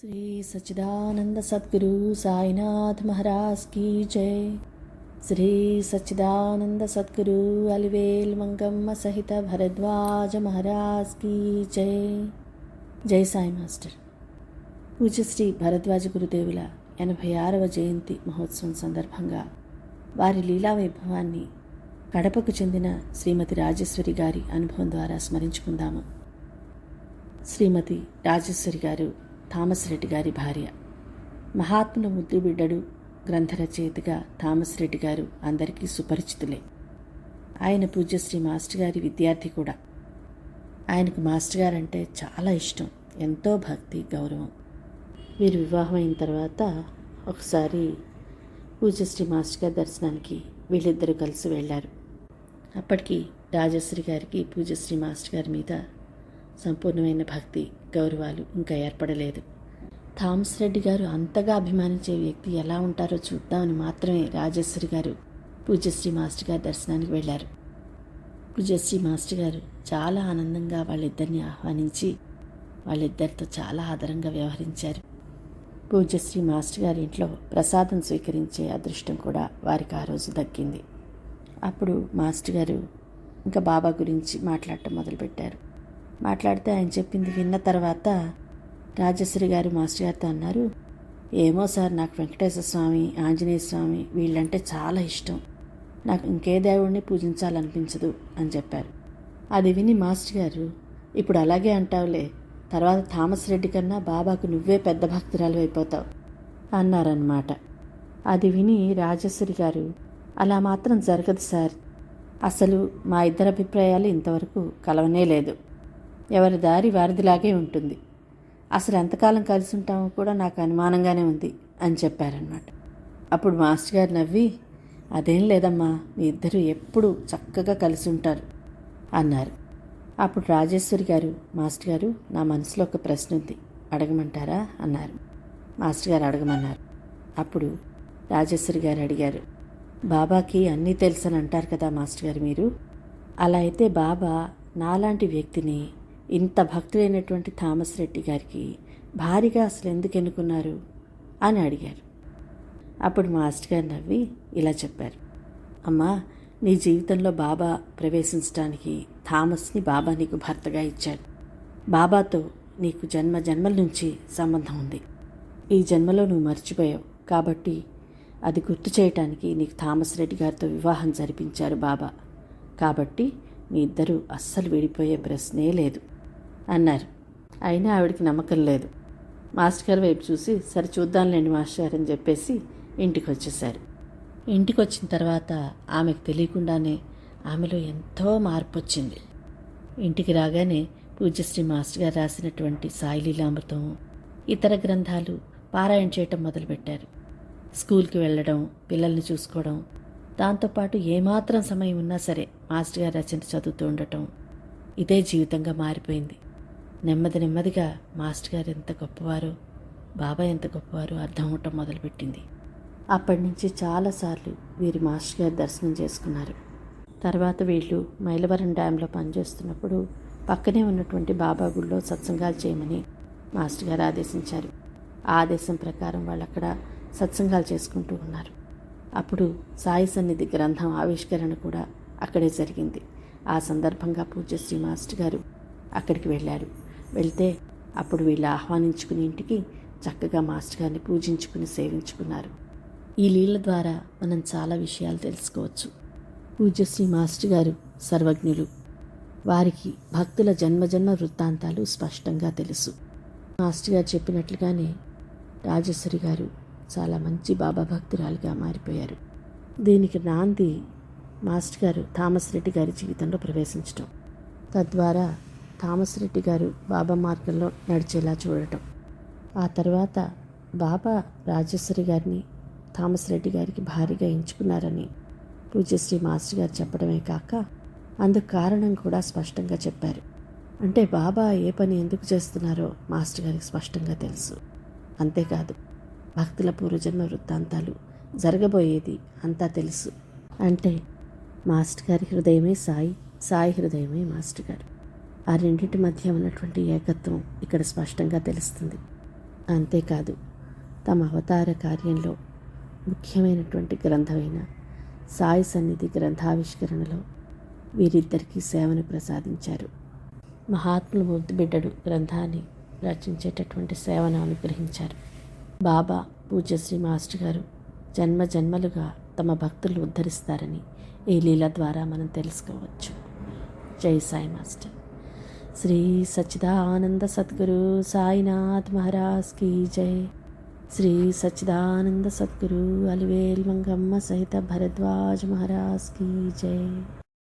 శ్రీ సచ్చిదానంద సద్గురు సాయినాథ్ మహారాజ్ కీ జై. శ్రీ సచ్చిదానంద సద్గురు అలివేల్ మంగమ్మ సహిత భరద్వాజ మహారాజ్ కీ జై. జై సాయి మాస్టర్. పూజ శ్రీ భరద్వాజ గురుదేవుల ఎనభై ఆరవ జయంతి మహోత్సవం సందర్భంగా వారి లీలా వైభవాన్ని కడపకు చెందిన శ్రీమతి రాజేశ్వరి గారి అనుభవం ద్వారా స్మరించుకుందాము. శ్రీమతి రాజేశ్వరి గారు థామస్ రెడ్డి గారి భార్య. మహాత్ముల ముద్దు బిడ్డడు గ్రంథ థామస్ రెడ్డి గారు అందరికీ సుపరిచితులే. ఆయన పూజ్యశ్రీ మాస్టర్ గారి విద్యార్థి కూడా. ఆయనకు మాస్టర్ గారంటే చాలా ఇష్టం ఎంతో భక్తి గౌరవం. వీరు వివాహం అయిన తర్వాత ఒకసారి పూజ్యశ్రీ మాస్టర్ గారి దర్శనానికి వీళ్ళిద్దరూ కలిసి వెళ్ళారు. అప్పటికి రాజశ్రీ గారికి పూజ్యశ్రీ మాస్టర్ గారి మీద సంపూర్ణమైన భక్తి గౌరవాలు ఇంకా ఏర్పడలేదు. థామస్ రెడ్డి గారు అంతగా అభిమానించే వ్యక్తి ఎలా ఉంటారో చూద్దామని మాత్రమే రాజేశ్వరి గారు పూజశ్రీ మాస్టర్ గారి దర్శనానికి వెళ్ళారు. పూజశ్రీ మాస్టర్ గారు చాలా ఆనందంగా వాళ్ళిద్దరిని ఆహ్వానించి వాళ్ళిద్దరితో చాలా ఆదరంగా వ్యవహరించారు. పూజశ్రీ మాస్టర్ గారి ఇంట్లో ప్రసాదం స్వీకరించే అదృష్టం కూడా వారికి ఆ రోజు దక్కింది. అప్పుడు మాస్టర్ గారు ఇంకా బాబా గురించి మాట్లాడటం మొదలుపెట్టారు. మాట్లాడితే ఆయన చెప్పింది విన్న తర్వాత రాజశ్రీ గారు మాస్టర్ గారితో అన్నారు ఏమో సార్ నాకు వెంకటేశ్వర స్వామి ఆంజనేయ స్వామి వీళ్ళంటే చాలా ఇష్టం. నాకు ఇంకే దేవుడిని పూజించాలనిపించదు అని చెప్పారు. అది విని మాస్టర్ గారు ఇప్పుడు అలాగే అంటావులే తర్వాత థామస్ రెడ్డి కన్నా బాబాకు నువ్వే పెద్ద భక్తురాలు అయిపోతావు అన్నారన్నమాట. అది విని రాజశ్రీ గారు అలా మాత్రం జరగదు సార్. అసలు మా ఇద్దరి అభిప్రాయాలు ఇంతవరకు కలవనే లేదు. ఎవరి దారి వారిదిలాగే ఉంటుంది. అసలు ఎంతకాలం కలిసి ఉంటామో కూడా నాకు అనుమానంగానే ఉంది అని చెప్పారనమాట అప్పుడు మాస్టర్ గారు నవ్వి అదేం లేదమ్మా మీ ఇద్దరు ఎప్పుడు చక్కగా కలిసి ఉంటారు అన్నారు. అప్పుడు రాజేశ్వరి గారు మాస్టర్ గారు నా మనసులో ఒక ప్రశ్న ఉంది అడగమంటారా? అన్నారు. మాస్టర్ గారు అడగమన్నారు. అప్పుడు రాజేశ్వరి గారు అడిగారు బాబాకి అన్నీ తెలుసని అంటారు కదా మాస్టర్ గారు మీరు? అలా అయితే బాబా నాలాంటి వ్యక్తిని ఇంత భక్తులైనటువంటి థామస్ రెడ్డి గారికి భారీగా అసలు ఎందుకు ఎన్నుకున్నారు అని అడిగారు. అప్పుడు మాస్టర్ గారు నవ్వి ఇలా చెప్పారు. అమ్మా నీ జీవితంలో బాబా ప్రవేశించడానికి థామస్ని బాబా నీకు భర్తగా ఇచ్చాడు. బాబాతో నీకు జన్మ జన్మల నుంచి సంబంధం ఉంది. ఈ జన్మలో నువ్వు మర్చిపోయావు కాబట్టి అది గుర్తు చేయటానికి నీకు థామస్ రెడ్డి గారితో వివాహం జరిపించారు బాబా. కాబట్టి మీ ఇద్దరూ అస్సలు విడిపోయే ప్రశ్నే లేదు. అన్నారు. అయినా ఆవిడికి నమ్మకం లేదు. మాస్టర్ గారి వైపు చూసి సరే చూద్దాంలేండి మాస్టర్ గారు అని చెప్పేసి ఇంటికి వచ్చేసారు ఇంటికి వచ్చిన తర్వాత ఆమెకు తెలియకుండానే ఆమెలో ఎంతో మార్పు వచ్చింది ఇంటికి రాగానే పూజ్యశ్రీ మాస్టర్ గారు రాసినటువంటి సాయిలీలామృతం ఇతర గ్రంథాలు పారాయణ చేయటం మొదలుపెట్టారు. స్కూల్కి వెళ్ళడం పిల్లల్ని చూసుకోవడం దాంతోపాటు ఏమాత్రం సమయం ఉన్నా సరే మాస్టర్ గారు రచన చదువుతూ ఉండటం ఇదే జీవితంగా మారిపోయింది. నెమ్మది నెమ్మదిగా మాస్టర్ గారు ఎంత గొప్పవారు బాబా ఎంత గొప్పవారో అర్థం అవటం మొదలుపెట్టింది. అప్పటి నుంచి చాలాసార్లు వీరి మాస్టర్ గారు దర్శనం చేసుకున్నారు. తర్వాత వీళ్ళు మైలవరం డ్యాంలో పనిచేస్తున్నప్పుడు పక్కనే ఉన్నటువంటి బాబా గుడిలో సత్సంగాలు చేయమని మాస్టర్ గారు ఆదేశించారు. ఆ ఆదేశం ప్రకారం వాళ్ళు అక్కడ సత్సంగాలు చేసుకుంటూ ఉన్నారు. అప్పుడు సాయి సన్నిధి గ్రంథం ఆవిష్కరణ కూడా అక్కడే జరిగింది. ఆ సందర్భంగా పూజ్యశ్రీ మాస్టర్ గారు అక్కడికి వెళ్ళారు. వెళ్తే అప్పుడు వీళ్ళు ఆహ్వానించుకుని ఇంటికి చక్కగా మాస్టర్ గారిని పూజించుకుని సేవించుకున్నారు. ఈ లీల ద్వారా మనం చాలా విషయాలు తెలుసుకోవచ్చు. పూజ్యశ్రీ మాస్టర్ గారు సర్వజ్ఞులు. వారికి భక్తుల జన్మజన్మ వృత్తాంతాలు స్పష్టంగా తెలుసు. మాస్టర్ గారు చెప్పినట్లుగానే రాజేశ్వరి గారు చాలా మంచి బాబా భక్తురాలుగా మారిపోయారు. దీనికి నాంది మాస్టర్ గారు థామస్ రెడ్డి గారి జీవితంలో ప్రవేశించడం తద్వారా థామస్ రెడ్డి గారు బాబా మార్గంలో నడిచేలా చూడటం. ఆ తర్వాత బాబా రాజేశ్వరి గారిని థామస్ రెడ్డి గారికి భారీగా ఎంచుకున్నారని పూజ్యశ్రీ మాస్టర్ గారు చెప్పడమే కాక అందుకు కారణం కూడా స్పష్టంగా చెప్పారు. అంటే బాబా ఏ పని ఎందుకు చేస్తున్నారో మాస్టర్ గారికి స్పష్టంగా తెలుసు. అంతేకాదు భక్తుల పూర్వజన్మ వృత్తాంతాలు జరగబోయేది అంతా తెలుసు. అంటే మాస్టర్ గారి హృదయమే సాయి సాయి హృదయమే మాస్టర్ గారు. ఆ రెండింటి మధ్య ఉన్నటువంటి ఏకత్వం ఇక్కడ స్పష్టంగా తెలుస్తుంది. అంతేకాదు తమ అవతార కార్యంలో ముఖ్యమైనటువంటి గ్రంథమైన సాయి సన్నిధి గ్రంథావిష్కరణలో వీరిద్దరికీ సేవను ప్రసాదించారు. మహాత్ముల ముద్దు బిడ్డడు గ్రంథాన్ని రచించేటటువంటి సేవను అనుగ్రహించారు. బాబా పూజశ్రీ మాస్టర్ గారు జన్మ జన్మలుగా తమ భక్తులు ఉద్ధరిస్తారని ఈ లీల ద్వారా మనం తెలుసుకోవచ్చు. జై సాయి మాస్టర్. శ్రీ సచ్చిదానంద సద్గురు సాయినాథ్ మహారాజ్ కీ జై. శ్రీ సచ్చిదానంద సద్గురు అలివేల్ మంగమ్మ సహిత భరద్వాజ్ మహారాజ్ కీ జై.